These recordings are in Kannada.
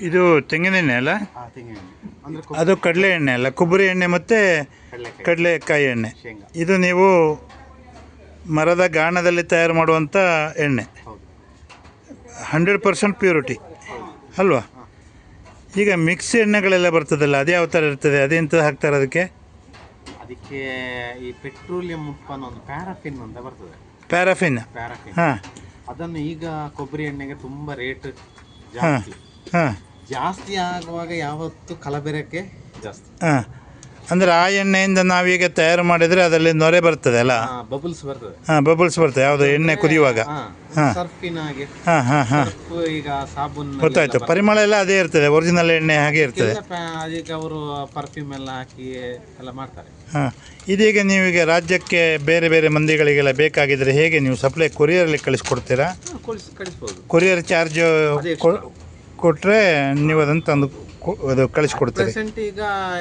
ಇದು. ತೆಂಗಿನ ಎಣ್ಣೆ ಅಲ್ಲ? ಅದು ಕಡಲೆ ಎಣ್ಣೆ ಅಲ್ಲ ಕೊಬ್ಬರಿ ಎಣ್ಣೆ ಮತ್ತು ಕಡಲೆಕಾಯಿ. ಎಣ್ಣೆ. ಇದು ನೀವು ಮರದ ಗಾಣದಲ್ಲಿ ತಯಾರು ಮಾಡುವಂಥ ಎಣ್ಣೆ. Hundred percent purity. ಅಲ್ವಾ? ಈಗ ಮಿಕ್ಸ್ ಎಣ್ಣೆಗಳೆಲ್ಲ ಬರ್ತದಲ್ಲ ಅದು ಯಾವ ಥರ ಇರ್ತದೆ? ಅದೆಂತ ಹಾಕ್ತಾರೆ ಅದಕ್ಕೆ? ಅದಕ್ಕೆ ಈ ಪೆಟ್ರೋಲಿಯಂ ಉತ್ಪನ್ನ ಒಂದು ಪ್ಯಾರಾಫಿನ್ ಅಂತ ಬರ್ತದೆ. ಪ್ಯಾರಾಫಿನ್. ಪ್ಯಾರಾಫಿನ್. ಹಾಂ. ಅದನ್ನು ಈಗ ಕೊಬ್ಬರಿ ಎಣ್ಣೆಗೆ ತುಂಬಾ ರೇಟ್ ಜಾಸ್ತಿ. ಜಾಸ್ತಿ ಆಗುವಾಗ ಯಾವತ್ತು ಕಲಬೆರಕೆ ಜಾಸ್ತಿ. ಅಂದರೆ ಆ ಎಣ್ಣೆಯಿಂದ ನಾವೀಗ ತಯಾರು ಮಾಡಿದರೆ ಅದರಲ್ಲಿ ನೊರೆ ಬರ್ತದೆ ಅಲ್ಲ? ಬಬಲ್ಸ್ ಬರ್ತದೆ. ಹಾಂ ಬಬಲ್ಸ್ ಬರ್ತದೆ. ಯಾವುದು ಎಣ್ಣೆ ಕುದಿಯುವಾಗ? ಹಾ ಸರ್ಫಿನ ಹಾಗೆ. ಹಾಂ ಹಾಂ ಹಾಂ. ಸರ್ಫ್ ಈಗ ಸಾಬೂನ್ ಗೊತ್ತಾಯ್ತು. ಪರಿಮಳ ಎಲ್ಲ ಅದೇ ಇರ್ತದೆ. ಒರಿಜಿನಲ್ ಎಣ್ಣೆ ಹಾಗೆ ಇರ್ತದೆ. ಅದಕ್ಕೆ ಅವರು ಪರ್ಫ್ಯೂಮ್ ಎಲ್ಲ ಹಾಕಿ ಎಲ್ಲ ಮಾಡ್ತಾರೆ. ಹಾಂ. ಇದೀಗ ನೀವೀಗ ರಾಜ್ಯಕ್ಕೆ ಬೇರೆ ಬೇರೆ ಮಂದಿಗಳಿಗೆಲ್ಲ ಬೇಕಾಗಿದ್ರೆ ಹೇಗೆ ನೀವು ಸಪ್ಲೈ ಕೊರಿಯರಲ್ಲಿ ಕಳಿಸ್ಕೊಡ್ತೀರಾ? ಕಳಿಸ್ ಕಳಿಸ್ಬೋದು. ಕೊರಿಯರ್ ಚಾರ್ಜ್ ಕೊಟ್ರೆ ಕೊಟ್ಟರೆ ನೀವು ಅದನ್ನು ತಂದು ಕೊ- ಅದು ಕಳಿಸ್ಕೊಡ್ತೀರಿ. ಪ್ರೆಸೆಂಟ್ ಈಗ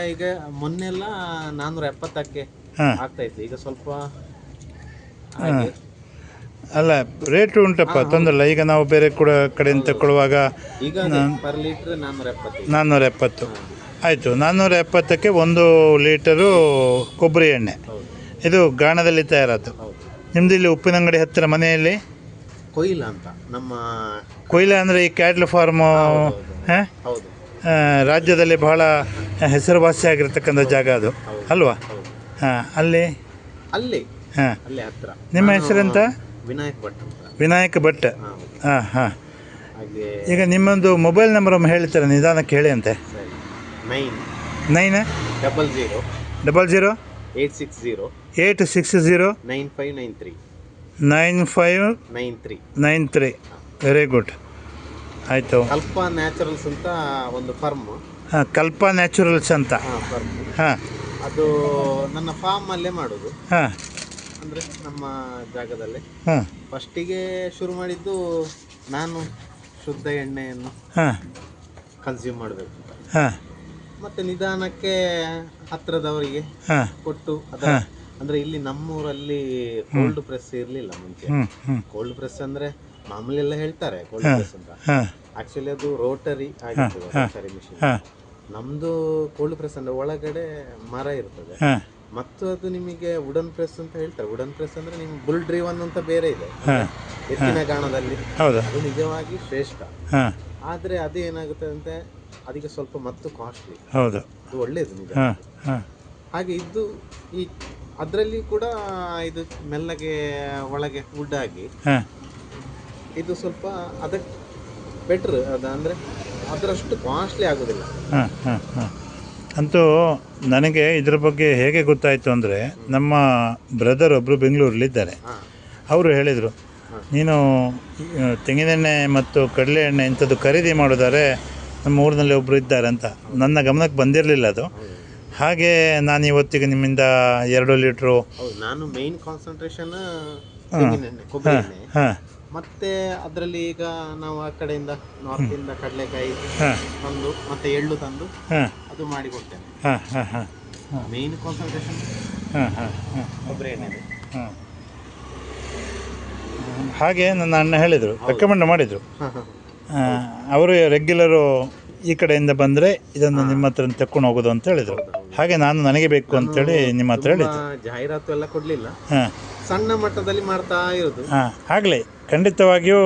ಈಗ ಮೊನ್ನೆಲ್ಲ ನಾನ್ನೂರ ಎಪ್ಪತ್ತಕ್ಕೆ ಹಾಂ. ಆಗ್ತಾ ಇತ್ತು ಈಗ ಸ್ವಲ್ಪ ಹಾಗೆ. ಅಲ್ಲ ರೇಟ್ ಉಂಟಪ್ಪ ತೊಂದರಲ್ಲ. ಈಗ ನಾವು ಬೇರೆ ಕೂಡ ಕಡೆಯಿಂದ ತಗೊಳ್ಳುವಾಗ ಈಗ ಪರ್ ಲೀಟರ್ ನಾನ್ನೂರ ಎಪ್ಪತ್ತೈದು ನಾನ್ನೂರ ಎಪ್ಪತ್ತು. ಆಯಿತು ನಾನ್ನೂರ ಎಪ್ಪತ್ತಕ್ಕೆ ಒಂದು ಲೀಟರು ಕೊಬ್ಬರಿ ಎಣ್ಣೆ. ಹೌದು. ಇದು ಗಾಣದಲ್ಲಿ ತಯಾರಾದ್ದು ಹೌದು. ನಿಮ್ಮದು ಇಲ್ಲಿ ಉಪ್ಪಿನಂಗಡಿ ಹತ್ತಿರ ಮನೆಯಲ್ಲಿ? ಕೊಯ್ಲ ಅಂತ ನಮ್ಮ ಕೊಯ್ಲ ಅಂದರೆ ಈ ಕ್ಯಾಟ್ಲ್ ಫಾರ್ಮು ಹಾಂ? ಹೌದು. ರಾಜ್ಯದಲ್ಲಿ ಬಹಳ ಹೆಸರುವಾಸಿಯಾಗಿರ್ತಕ್ಕಂಥ ಜಾಗ ಅದು. ಅಲ್ವಾ? ಹಾಂ ಅಲ್ಲಿ? ಅಲ್ಲಿ. ಹಾಂ. ಅಲ್ಲೇ ಹತ್ರ. ನಿಮ್ಮ ಹೆಸರೆಂತ? ವಿನಾಯಕ್ ಭಟ್ ಅಂತ. ವಿನಾಯಕ ಭಟ್. ಹಾ. ಹಾಂ ಹಾಗೆ ಈಗ ನಿಮ್ಮೊಂದು ಮೊಬೈಲ್ ನಂಬರ್ ಒಮ್ಮೆ ಹೇಳ್ತೀರಾ? ನಿಧಾನಕ್ಕೆ ಹೇಳಿ ಅಂತೆ. Nine nine? Double zero double zero? Eight six zero eight six zero nine five nine three nine five nine three. Nine three. Very good ಆಯಿತು. ಕಲ್ಪ ನ್ಯಾಚುರಲ್ಸ್ ಅಂತ ಒಂದು ಫರ್ಮ್. ಹಾಂ ಕಲ್ಪ ನ್ಯಾಚುರಲ್ಸ್ ಅಂತ. ಹಾಂ ಫರ್ಮ್. ಹಾಂ. ಅದು ನನ್ನ ಫಾರ್ಮ್ ಅಲ್ಲೇ ಮಾಡೋದು. ಹಾಂ. ಅಂದರೆ ನಮ್ಮ ಜಾಗದಲ್ಲಿ. ಹಾಂ. ಫಸ್ಟಿಗೆ ಶುರು ಮಾಡಿದ್ದು ನಾನು ಶುದ್ಧ ಎಣ್ಣೆಯನ್ನು ಹಾಂ. ಕನ್ಸ್ಯೂಮ್ ಮಾಡಬೇಕು. ಹಾಂ. ಮತ್ತೆ ನಿಧಾನಕ್ಕೆ ಹತ್ತಿರದವರಿಗೆ ಹಾಂ. ಕೊಟ್ಟು ಅದರ ಅಂದರೆ ಇಲ್ಲಿ ನಮ್ಮೂರಲ್ಲಿ ಕೋಲ್ಡ್ ಪ್ರೆಸ್ ಇರಲಿಲ್ಲ ಮುಂಚೆ. ಕೋಲ್ಡ್ ಪ್ರೆಸ್ ಅಂದರೆ ಮಾಮೂಲಿ ಎಲ್ಲ ಹೇಳ್ತಾರೆ ಕೋಲ್ಡ್ ಪ್ರೆಸ್ ಅಂತ. ಆಕ್ಚುಲಿ ಅದು ರೋಟರಿ ಆಗಿರ್ತದೆ ರೋಟರಿ ಮಿಷಿನ್ ನಮ್ದು ಕೋಲ್ಡ್ ಪ್ರೆಸ್ ಅಂದ್ರೆ ಒಳಗಡೆ ಮರ ಇರ್ತದೆ. ಮತ್ತು ಅದು ನಿಮಗೆ ವುಡನ್ ಪ್ರೆಸ್ ಅಂತ ಹೇಳ್ತಾರೆ. ವುಡನ್ ಪ್ರೆಸ್ ಅಂದ್ರೆ ನಿಮ್ ಬುಲ್ ಡ್ರೀವನ್ ಅಂತ ಬೇರೆ ಇದೆ. ಹೆಚ್ಚಿನ ಎತ್ತಿನ ಗಾಣದಲ್ಲಿ. ಹೌದಾ. ಅದು ನಿಜವಾಗಿ ಶ್ರೇಷ್ಠ. ಆದ್ರೆ ಅದು ಏನಾಗುತ್ತೆ ಅಂತೆ ಅದಕ್ಕೆ ಸ್ವಲ್ಪ ಮತ್ತು ಕಾಸ್ಟ್ಲಿ ಹೌದು. ಅದು ಒಳ್ಳೇದು ನಿಜ. ಹಾಗೆ ಇದು ಈ ಅದರಲ್ಲಿ ಕೂಡ ಇದು ಮೆಲ್ಲಗೆ ಒಳಗೆ ವುಡ್ ಆಗಿ ಇದು ಸ್ವಲ್ಪ ಅದಕ್ಕೆ ಬೆಟ್ರ್ ಅದು ಅಂದರೆ ಅದರಷ್ಟು ಕಾಸ್ಟ್ಲಿ ಆಗೋದಿಲ್ಲ. ಹಾಂ ಹಾಂ ಹಾಂ. ಅಂತೂ ನನಗೆ ಇದ್ರ ಬಗ್ಗೆ ಹೇಗೆ ಗೊತ್ತಾಯಿತು ಅಂದರೆ ನಮ್ಮ ಬ್ರದರ್ ಒಬ್ಬರು ಬೆಂಗಳೂರಲ್ಲಿದ್ದಾರೆ. ಅವರು ಹೇಳಿದರು ನೀನು ತೆಂಗಿನೆಣ್ಣೆ ಮತ್ತು ಕಡಲೆ ಎಣ್ಣೆ ಇಂಥದ್ದು ಖರೀದಿ ಮಾಡಿದರೆ ನಮ್ಮ ಊರಿನಲ್ಲಿ ಒಬ್ಬರು ಇದ್ದಾರೆ ಅಂತ. ನನ್ನ ಗಮನಕ್ಕೆ ಬಂದಿರಲಿಲ್ಲ ಅದು. ಹಾಗೆ ನಾನು ಇವತ್ತಿಗೆ ನಿಮ್ಮಿಂದ ಎರಡು ಲೀಟ್ರು ನಾನು ಮೇನ್ ಕಾನ್ಸಂಟ್ರೇಷನ್ ಹಾಂ. ಹಾಂ. ಮತ್ತೆ ಅದರಲ್ಲಿ ಈಗ ನಾವು ಆ ಕಡೆಯಿಂದ ನಾರ್ತ್ ಇಂದ ಕಡಲೆಕಾಯಿ ಹಾಂ. ತಂದು ಮತ್ತೆ ಎಳ್ಳು ತಂದು ಹಾಂ. ಅದು ಮಾಡಿ ಕೊಡ್ತೇನೆ ಹಾಂ ಹಾಂ ಹಾಂ. ಹಾಂ. ಮೇನ್ ಕಾನ್ಸಂಟ್ರೇಷನ್ ಹಾಂ ಹಾಂ ಹಾಂ. ಕೊಬ್ಬರಿ ಎಣ್ಣೆ ಹಾಂ. ಹಾಗೆ ನನ್ನ ಅಣ್ಣ ಹೇಳಿದರು ರೆಕಮೆಂಡ್ ಮಾಡಿದರು. ಅವರು ರೆಗ್ಯುಲರು ಈ ಕಡೆಯಿಂದ ಬಂದರೆ ಇದನ್ನು ನಿಮ್ಮ ಹತ್ರ ತಕೊಂಡು ಹೋಗೋದು ಅಂತ ಹೇಳಿದರು. ಹಾಗೆ ನಾನು ನನಗೆ ಬೇಕು ಅಂತೇಳಿ ನಿಮ್ಮ ಹತ್ರ ಹೇಳಿದ್ದು. ಜಾಹೀರಾತು ಎಲ್ಲ ಕೊಡಲಿಲ್ಲ. ಹಾಂ. ಸಣ್ಣ ಮಟ್ಟದಲ್ಲಿ ಮಾಡ್ತಾ ಇರೋದು. ಹಾಂ ಆಗಲಿ. ಖಂಡಿತವಾಗಿಯೂ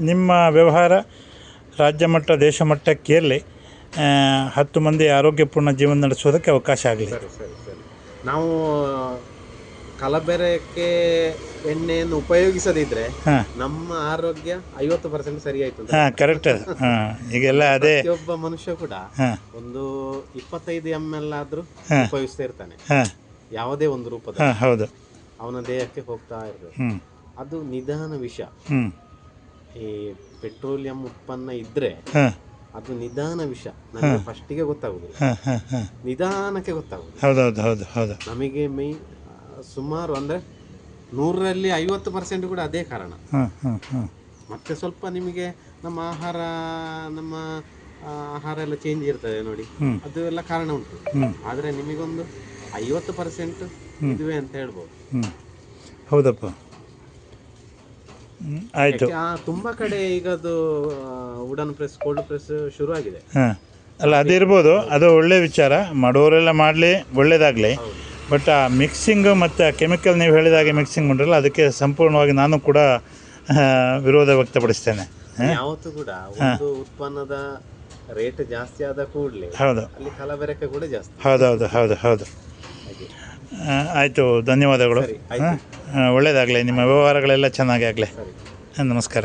ನಿಮ್ಮ ವ್ಯವಹಾರ ರಾಜ್ಯ ಮಟ್ಟ ದೇಶ ಮಟ್ಟಕ್ಕೆ ಇರಲಿ ಹತ್ತು ಮಂದಿ ಆರೋಗ್ಯಪೂರ್ಣ ಜೀವನ ನಡೆಸೋದಕ್ಕೆ ಅವಕಾಶ ಆಗಲಿ. ಸರಿ ಸರಿ ಸರಿ. ನಾವು ಕಲಬೆರಕೆ ಎಣ್ಣೆಯನ್ನು ಉಪಯೋಗಿಸದಿದ್ರೆ ಹಾಂ. ನಮ್ಮ ಆರೋಗ್ಯ ಐವತ್ತು ಪರ್ಸೆಂಟ್ ಸರಿ ಆಯ್ತು ಅಂತ ಹಾಂ ಕರೆಕ್ಟ್. ಅದು ಹಾಂ ಈಗೆಲ್ಲ ಅದೇ. ಪ್ರತಿಯೊಬ್ಬ ಮನುಷ್ಯ ಕೂಡ ಹಾಂ. ಒಂದು ಇಪ್ಪತ್ತೈದು ಎಂ ಎಲ್ ಆದ್ರೂ. ಉಪಯೋಗಿಸ್ತಾ ಇರ್ತಾನೆ. ಹಾಂ. ಯಾವುದೇ ಒಂದು ರೂಪದ ಹಾಂ ಹೌದು. ಅವನ ದೇಹಕ್ಕೆ ಹೋಗ್ತಾ ಇರ್ತದೆ ಹ್ಞೂ ಅದು ನಿಧಾನ ವಿಷ. ಈ ಪೆಟ್ರೋಲಿಯಂ ಉತ್ಪನ್ನ ಇದ್ರೆ ಅದು ನಿಧಾನ ವಿಷ. ನಮಗೆ ಫಸ್ಟಿಗೆ ಗೊತ್ತಾಗುದಿಲ್ಲ. ಗೊತ್ತಾಗುದು ನಿಧಾನಕ್ಕೆ ಗೊತ್ತಾಗುದು ಹೌದೌದು ಹೌದು ಹೌದು. ನಮಗೆ ಮೈ ಸುಮಾರು ಅಂದ್ರೆ ನೂರರಲ್ಲಿ ಐವತ್ತು ಪರ್ಸೆಂಟ್ ಕೂಡ ಅದೇ ಕಾರಣ. ಮತ್ತೆ ಸ್ವಲ್ಪ ನಿಮಗೆ ನಮ್ಮ ಆಹಾರ ನಮ್ಮ ಆಹಾರ ಎಲ್ಲ ಚೇಂಜ್ ಇರ್ತದೆ ನೋಡಿ. ಅದು ಎಲ್ಲ ಕಾರಣ ಉಂಟು. ಆದರೆ ನಿಮಗೊಂದು ಐವತ್ತು ಪರ್ಸೆಂಟ್ ಇದುವೆ ಅಂತ ಹೇಳ್ಬೋದು. ಹೌದಪ್ಪ. ಆಯಿತು. ತುಂಬ ಕಡೆ ಈಗ ಅದು ವುಡನ್ ಪ್ರೆಸ್ ಕೋಲ್ಡ್ ಪ್ರೆಸ್ ಶುರು ಆಗಿದೆ ಹಾಂ. ಅಲ್ಲ ಅದಿರ್ಬೋದು ಅದು ಒಳ್ಳೆ ವಿಚಾರ. ಮಾಡೋರೆಲ್ಲ ಮಾಡಲಿ ಒಳ್ಳೇದಾಗಲಿ. ಬಟ್ ಆ ಮಿಕ್ಸಿಂಗು ಮತ್ತು ಆ ಕೆಮಿಕಲ್ ನೀವು ಹೇಳಿದಾಗೆ ಮಿಕ್ಸಿಂಗ್ ಮಾಡಿರಲ್ಲ ಅದಕ್ಕೆ ಸಂಪೂರ್ಣವಾಗಿ ನಾನು ಕೂಡ ವಿರೋಧ ವ್ಯಕ್ತಪಡಿಸ್ತೇನೆ. ಯಾವತ್ತೂ ಕೂಡ ಒಂದು ಉತ್ಪನ್ನದ ರೇಟ್ ಜಾಸ್ತಿ ಆದ ಕೂಡಲೇ ಹೌದು. ಅಲ್ಲಿ ಕಲಬೆರಕೆ ಕೂಡ ಜಾಸ್ತಿ. ಹೌದು ಹೌದು ಹೌದು. ಆ, ಆಯಿತು ಧನ್ಯವಾದಗಳು. ಒಳ್ಳೆಯದಾಗಲಿ ನಿಮ್ಮ ವ್ಯವಹಾರಗಳೆಲ್ಲ ಚೆನ್ನಾಗಿ ಆಗಲಿ. ನಮಸ್ಕಾರ.